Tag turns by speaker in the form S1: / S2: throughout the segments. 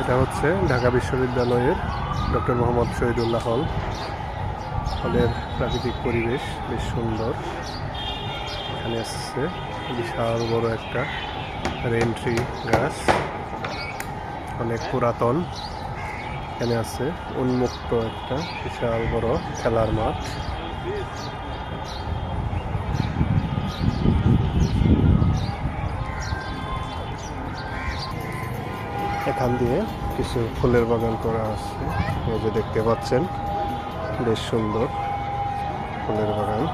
S1: এটা হচ্ছে ঢাকা বিশ্ববিদ্যালয়ের ডক্টর মোহাম্মদ শহীদুল্লাহ হল। হলের প্রাকৃতিক পরিবেশ বেশ সুন্দর। এখানে আসছে বিশাল বড় একটা রেন্ট্রি গাছ, অনেক পুরাতন। এখানে আছে উন্মুক্ত একটা বিশাল বড় খেলার মাঠ। এখান দিয়ে কিছু ফুলের বাগান করা আছে। এই যে দেখতে পাচ্ছেন, বেশ সুন্দর ফুলের বাগান।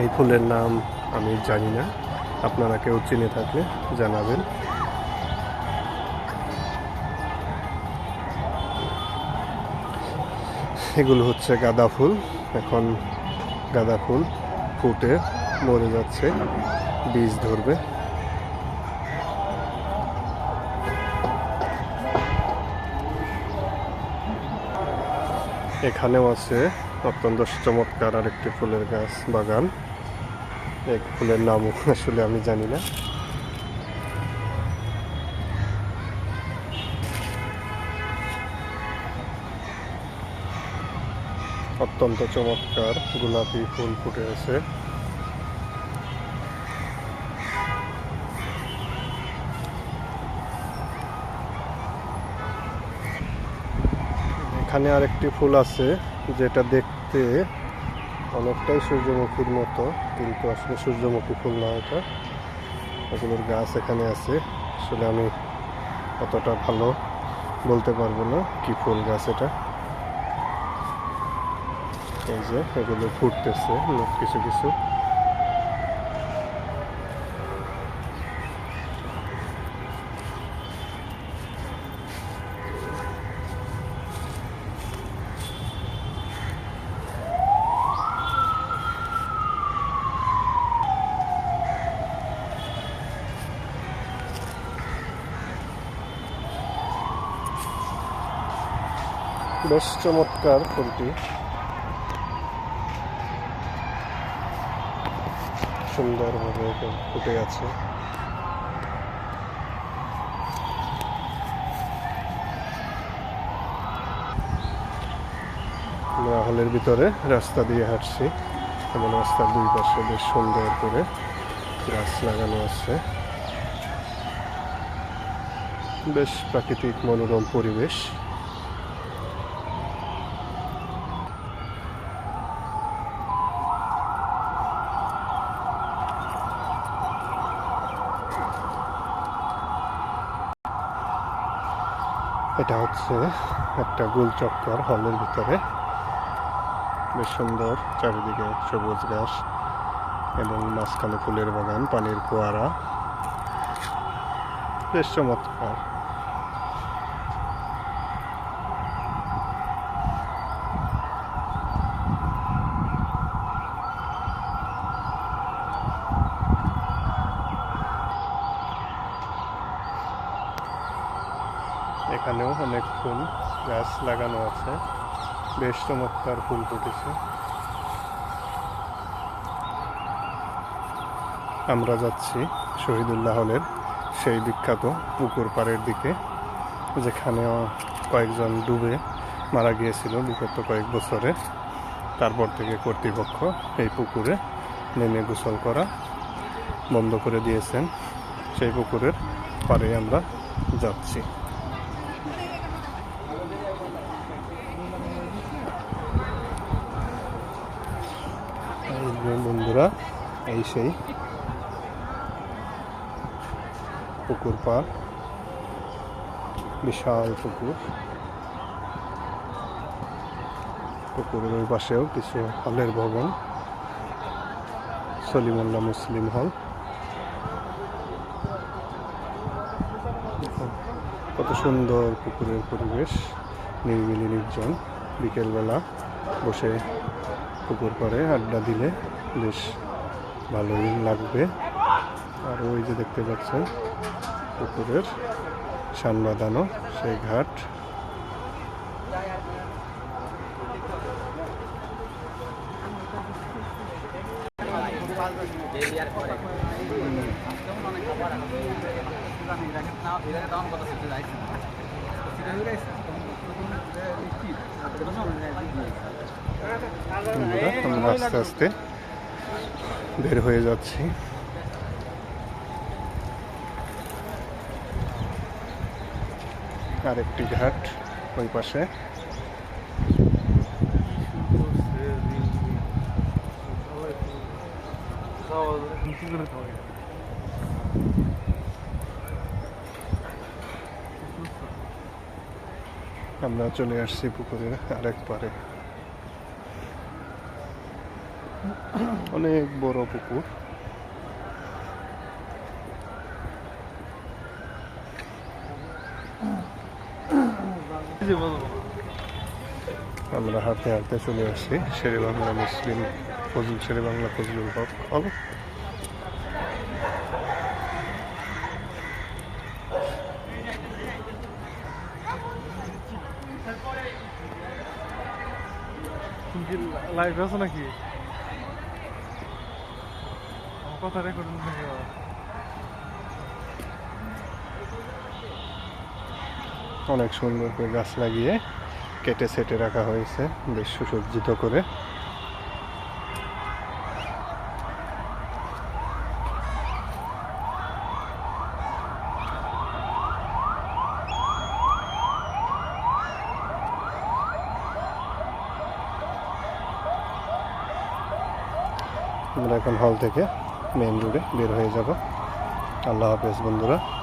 S1: এই ফুলের নাম আমি জানি না, আপনারা কেউ চিনে থাকলে জানাবেন। এগুলো হচ্ছে গাঁদা ফুল। এখন গাঁদা ফুল ফুটে মরে যাচ্ছে, বীজ ধরবে। এখানেও আছে অত্যন্ত চমৎকার আরেকটি ফুলের গাছ বাগান। এক ফুলের নাম আসলে আমি জানি না। অত্যন্ত চমৎকার গোলাপি ফুল ফুটে আছে। এখানে আরেকটি ফুল আছে, যেটা দেখতে অনেকটাই সূর্যমুখীর মতো, কিন্তু আসলে সূর্যমুখী ফুল না এটা। এগুলোর গাছ এখানে আছে। আসলে আমি অতটা ভালো বলতে পারব না কি ফুল গাছ এটা। এই যে এগুলো ফুটতেছে কিছু কিছু। বেশ চমৎকার ফুলটি। সুন্দরভাবে ফুটে আছে। আমরা হলের ভিতরে রাস্তা দিয়ে হাঁটছি। এবং রাস্তার দুই পাশে বেশ সুন্দর করে গাছ লাগানো আছে। বেশ প্রাকৃতিক মনোরম পরিবেশ। এটা হচ্ছে একটা গোল চক্কর হলের ভিতরে। বেশ সুন্দর চারিদিকে সবুজ ঘাস এবং মাঝখানে ফুলের বাগান, পানির ফোয়ারা বেশ চমৎকার। এখানেও অনেক ফুল গাছ লাগানো আছে। বেশ চমৎকার ফুল ফুটেছে। আমরা যাচ্ছি শহীদুল্লাহ হলের সেই বিখ্যাত পুকুর পাড়ের দিকে, যেখানেও কয়েকজন ডুবে মারা গিয়েছিল বিগত কয়েক বছরে। তারপর থেকে কর্তৃপক্ষ এই পুকুরে নেমে গোসল করা বন্ধ করে দিয়েছেন। সেই পুকুরের পাড়ে আমরা যাচ্ছি এই যে বন্ধুরা, এই সেই পুকুর পাড়, বিশাল পুকুর। পুকুরের ওই পাশেও কিছু হলের ভবন, সলিমুল্লাহ মুসলিম হল। কত সুন্দর পুকুরের পরিবেশ, নিরিবিলি নির্জন। বিকেলবেলা বসে পুকুর পাড়ে আড্ডা দিলে বেশ ভালোই লাগবে। আর ওই যে দেখতে পাচ্ছেন পুকুরের সান বাঁধানো সেই ঘাট। আমরা আস্তে আস্তে বের হয়ে যাচ্ছি। আরেকটি ঘাট ওই পাশে। আমরা চলে আসছি পুকুরের আরেক পারে। অনেক বড় পুকুর। আমরা হাঁটতে হাঁটতে চলে আসছি, শেরে বাংলা মুসলিম ফজল শেরে বাংলা ফজলুল হক। হল।
S2: লাইভ আছে নাকি? কথা রেকর্ড নাকি
S1: অনেক সুন্দর করে গাছ লাগিয়ে কেটে সেটে রাখা হয়েছে, বেশ সুসজ্জিত করে। আমরা এখন হল থেকে মেইন রোডে বের হয়ে যাব। আল্লাহ হাফেজ বন্ধুরা।